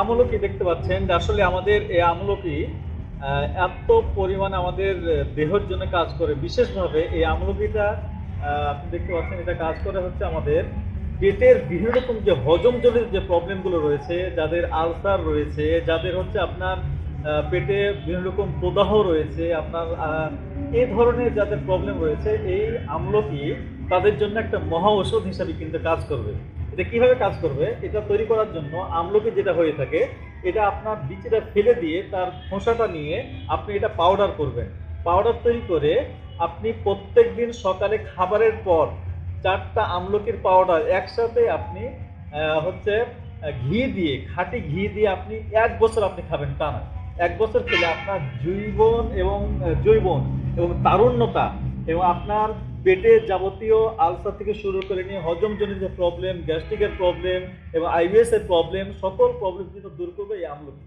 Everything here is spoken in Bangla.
আমলকি দেখতে পাচ্ছেন, যে আসলে আমাদের এই আমলকি এত পরিমাণে আমাদের দেহের জন্য কাজ করে। বিশেষভাবে এই আমলকিটা আপনি দেখতে পাচ্ছেন, এটা কাজ করে হচ্ছে আমাদের পেটের বিভিন্ন রকম যে হজম জনিত যে প্রবলেমগুলো রয়েছে, যাদের আলসার রয়েছে, যাদের হচ্ছে আপনার পেটে বিভিন্ন রকম প্রদাহ রয়েছে, আপনার এই ধরনের যাদের প্রবলেম রয়েছে, এই আমলকি তাদের জন্য একটা মহা ঔষধ হিসাবে কিন্তু কাজ করবে। এটা কীভাবে কাজ করবে, এটা তৈরি করার জন্য আমলকি যেটা হয়ে থাকে, এটা আপনার বিচিটা ফেলে দিয়ে তার খোসাটা নিয়ে আপনি এটা পাউডার করবেন। পাউডার তৈরি করে আপনি প্রত্যেক দিন সকালে খাবারের পর চারটা আমলকির পাউডার একসাথে আপনি হচ্ছে ঘি দিয়ে, খাঁটি ঘি দিয়ে আপনি এক বছর আপনি খাবেন টানা। এক বছর খেলে আপনার জৈবন এবং জৈবন এবং তারুণ্যতা এবং আপনার পেটে যাবতীয় আলসার থেকে শুরু করে নিয়ে হজমজনিত জনিত প্রবলেম গ্যাস্ট্রিকের প্রবলেম এবং আইবিএস এর প্রবলেম সকল প্রবলেম কিন্তু দূর করবে এই আমলকি।